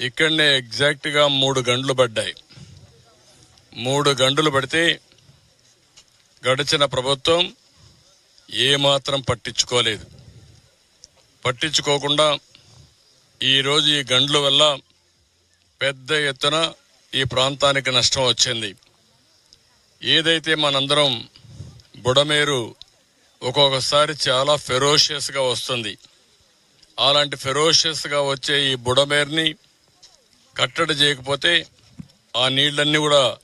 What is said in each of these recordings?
ఇక్కడనే ఎగ్జాక్ట్గా మూడు గంటలు పడ్డాయి. మూడు గంటలు పడితే గడిచిన ప్రభుత్వం ఏమాత్రం పట్టించుకోలేదు. పట్టించుకోకుండా ఈరోజు ఈ గండ్ల వల్ల పెద్ద ఎత్తున ఈ ప్రాంతానికి నష్టం వచ్చింది. ఏదైతే మనందరం బుడమేరు ఒక్కొక్కసారి చాలా ఫెరోషియస్గా వస్తుంది. అలాంటి ఫెరోషియస్గా వచ్చే ఈ బుడమేరుని కట్టడి చేయకపోతే ఆ నీళ్ళన్నీ కూడా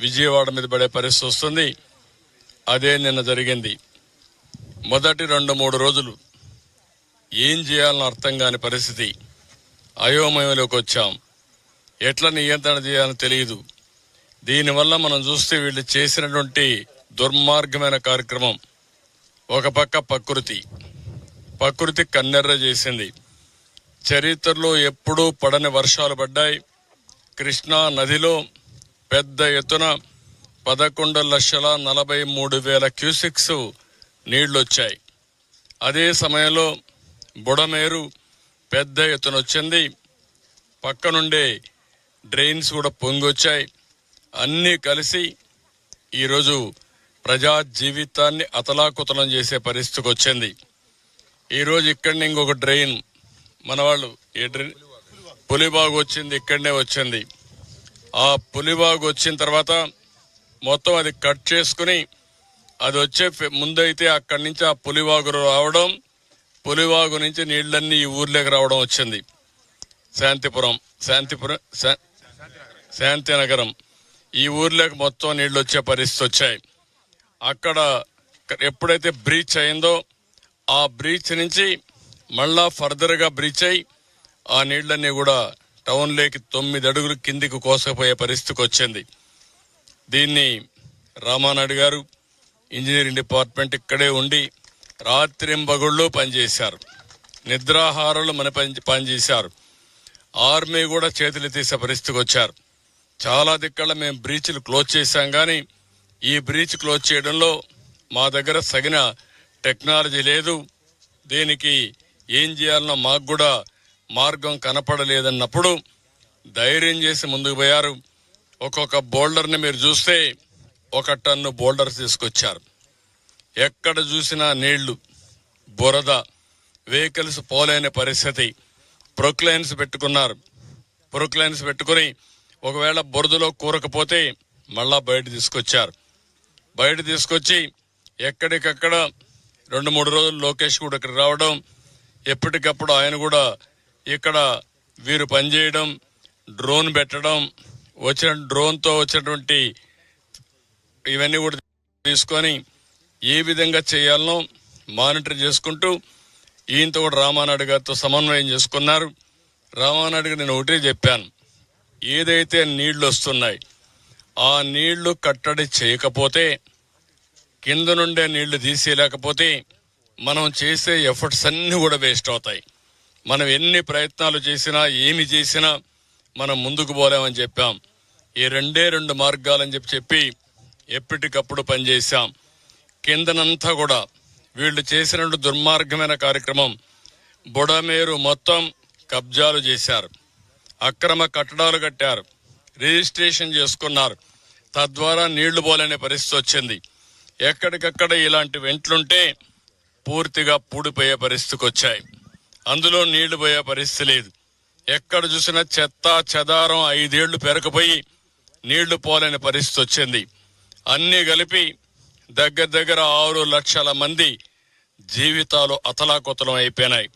విజయవాడ మీద పడే పరిస్థితి వస్తుంది. అదే నిన్న జరిగింది. మొదటి రెండు మూడు రోజులు ఏం చేయాలని అర్థం కాని పరిస్థితి. అయోమయంలోకి వచ్చాం. ఎట్లా నియంత్రణ చేయాలని తెలియదు. దీనివల్ల మనం చూస్తే వీళ్ళు చేసినటువంటి దుర్మార్గమైన కార్యక్రమం. ఒక పక్క ప్రకృతి. ప్రకృతి కన్నెర్ర చేసింది. చరిత్రలో ఎప్పుడూ పడని వర్షాలు పడ్డాయి. కృష్ణా నదిలో పెద్ద ఎత్తున పదకొండు లక్షల నలభై మూడు వేల క్యూసిక్స్ నీళ్ళు వచ్చాయి అదే సమయంలో బుడమేరు పెద్ద ఎత్తున వచ్చింది. పక్కనుండే డ్రైన్స్ కూడా పొంగొచ్చాయి. అన్నీ కలిసి ఈరోజు ప్రజా జీవితాన్ని అతలాకుతలం చేసే పరిస్థితికి వచ్చింది ఈరోజు ఇక్కడిని ఇంకొక డ్రైన్ మన వాళ్ళు పులిబాగు వచ్చింది ఇక్కడనే వచ్చింది. ఆ పులిబాగు వచ్చిన తర్వాత మొత్తం అది కట్ చేసుకుని అది వచ్చే ముందైతే అక్కడి నుంచి ఆ పులివాగు రావడం పులివాగు నుంచి నీళ్ళన్నీ ఈ ఊర్లోకి రావడం వచ్చింది. శాంతిపురం శాంతిపురం శా- శాంతినగరం. ఈ ఊర్లోకి మొత్తం నీళ్ళు వచ్చే పరిస్థితి వచ్చాయి. అక్కడ ఎప్పుడైతే బ్రీచ్ అయిందో ఆ బ్రీచ్ నుంచి మళ్ళా ఫర్దర్గా బ్రీచ్ అయి ఆ నీళ్ళన్నీ కూడా టౌన్లోకి తొమ్మిది అడుగులు కిందికి కోసపోయే పరిస్థితికి వచ్చింది. దీన్ని రామానాయుడు గారు ఇంజనీరింగ్ డిపార్ట్మెంట్ ఇక్కడే ఉండి రాత్రింబగుళ్ళు పనిచేశారు. నిద్రాహారాలు మన పని పనిచేశారు. ఆర్మీ కూడా చేతులు తీసే పరిస్థితికి వచ్చారు. చాలా దిక్కల మేము బ్రీచ్లు క్లోజ్ చేశాం కానీ ఈ బ్రీచ్ క్లోజ్ చేయడంలో మా దగ్గర సగిన టెక్నాలజీ లేదు. దీనికి ఏం చేయాలన్నా మాకు కూడా మార్గం కనపడలేదన్నప్పుడు ధైర్యం చేసి ముందుకు పోయారు. ఒక్కొక్క బోల్డర్ని మీరు చూస్తే ఒక టన్ను బోల్డర్ తీసుకొచ్చారు. ఎక్కడ చూసినా నీళ్ళు బురద వెహికల్స్ పోలేని పరిస్థితి. ప్రొక్లైన్స్ పెట్టుకున్నారు. ప్రొక్లైన్స్ పెట్టుకుని ఒకవేళ బురదలో కూరకపోతే మళ్ళా బయట తీసుకొచ్చారు. బయట తీసుకొచ్చి ఎక్కడికక్కడ రెండు మూడు రోజులు లోకేష్ కూడా ఇక్కడ రావడం ఎప్పటికప్పుడు ఆయన కూడా ఇక్కడ వీరు పనిచేయడం డ్రోన్ పెట్టడం వచ్చిన డ్రోన్తో వచ్చినటువంటి ఇవన్నీ కూడా తీసుకొని ఏ విధంగా చేయాలనో మానిటర్ చేసుకుంటూ ఈయనతో కూడా రామానాయుడు గారితో సమన్వయం చేసుకున్నారు. రామానాయుడు గారు నేను ఒకటే చెప్పాను ఏదైతే నీళ్ళు వస్తున్నాయి ఆ నీళ్ళు కట్టడి చేయకపోతే కింద నుండే నీళ్ళు తీసేయలేకపోతే మనం చేసే ఎఫర్ట్స్ అన్నీ కూడా వేస్ట్ అవుతాయి. మనం ఎన్ని ప్రయత్నాలు చేసినా ఏమి చేసినా మనం ముందుకు పోలేమని చెప్పాం. ఈ రెండే రెండు మార్గాలని చెప్పి చెప్పి ఎప్పటికప్పుడు పనిచేశాం. కిందనంతా కూడా వీళ్ళు చేసిన దుర్మార్గమైన కార్యక్రమం బుడమేరు మొత్తం కబ్జాలు చేశారు. అక్రమ కట్టడాలు కట్టారు. రిజిస్ట్రేషన్ చేసుకున్నారు. తద్వారా నీళ్ళు పోలేని పరిస్థితి వచ్చింది. ఎక్కడికక్కడ ఇలాంటి వెంట్లుంటే పూర్తిగా పూడిపోయే పరిస్థితికి వచ్చాయి. అందులో నీళ్ళు పోయే పరిస్థితి లేదు. ఎక్కడ చూసినా చెత్త చెదారం ఐదేళ్ళు పెరకపోయి నీళ్ళు పోలేని పరిస్థితి వచ్చింది. అన్నీ కలిపి దగ్గర దగ్గర ఆరు లక్షల మంది జీవితాలు అతలాకుతలం అయిపోయినాయి.